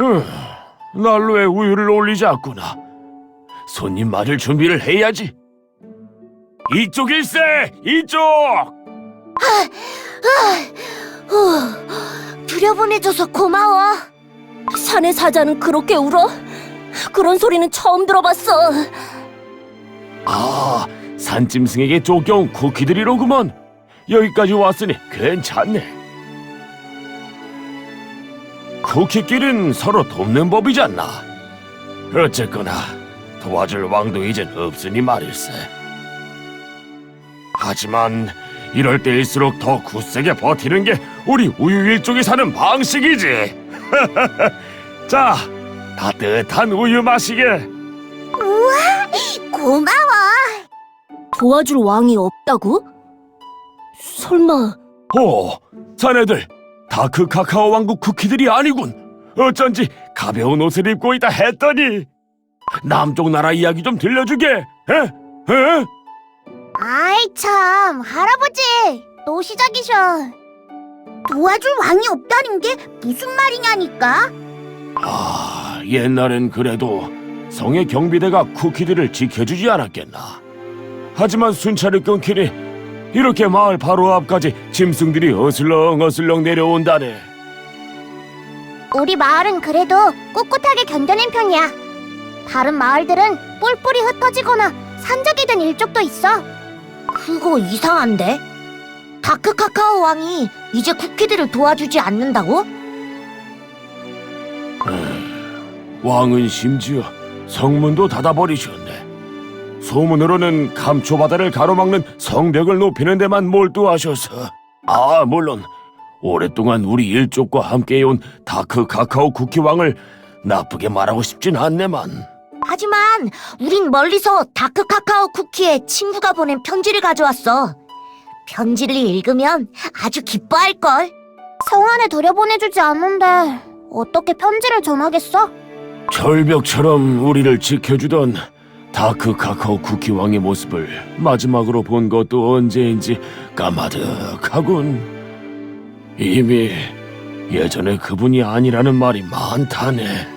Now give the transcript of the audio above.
음, 난로에 우유를 올리지 않구나. 손님 맞을 준비를 해야지. 이쪽일세, 이쪽. 후, 들여보내줘서 고마워. 산의 사자는 그렇게 울어? 그런 소리는 처음 들어봤어. 아, 산짐승에게 쫓겨온 쿠키들이로구먼. 여기까지 왔으니 괜찮네. 쿠키끼린 서로 돕는 법이잖나. 어쨌거나 도와줄 왕도 이젠 없으니 말일세. 하지만 이럴 때일수록 더 굳세게 버티는 게 우리 우유 일족이 사는 방식이지. 자, 따뜻한 우유 마시게. 고마워. 도와줄 왕이 없다고? 설마 오, 자네들 다크 카카오 왕국 쿠키들이 아니군. 어쩐지 가벼운 옷을 입고 있다 했더니 남쪽 나라 이야기 좀 들려주게. 에? 에? 아이 참 할아버지 또 시작이셔 도와줄 왕이 없다는 게 무슨 말이냐니까 아, 옛날엔 그래도 성의 경비대가 쿠키들을 지켜주지 않았겠나. 하지만 순찰을 끊기니 이렇게 마을 바로 앞까지 짐승들이 어슬렁 어슬렁 내려온다네. 우리 마을은 그래도 꿋꿋하게 견뎌낸 편이야 다른 마을들은 뿔뿔이 흩어지거나 산적이 된 일족도 있어 그거 이상한데? 다크 카카오 왕이 이제 쿠키들을 도와주지 않는다고? 왕은 심지어 성문도 닫아버리셨네. 소문으로는 감초바다를 가로막는 성벽을 높이는 데만 몰두하셔서 아 물론 오랫동안 우리 일족과 함께해온 다크 카카오 쿠키 왕을 나쁘게 말하고 싶진 않네만 하지만 우린 멀리서 다크 카카오 쿠키에 친구가 보낸 편지를 가져왔어. 편지를 읽으면 아주 기뻐할걸. 성 안에 들여보내주지 않는데 어떻게 편지를 전하겠어? 절벽처럼 우리를 지켜주던 다크 카카오 쿠키 왕의 모습을 마지막으로 본 것도 언제인지 까마득하군. 이미 예전의 그분이 아니라는 말이 많다네.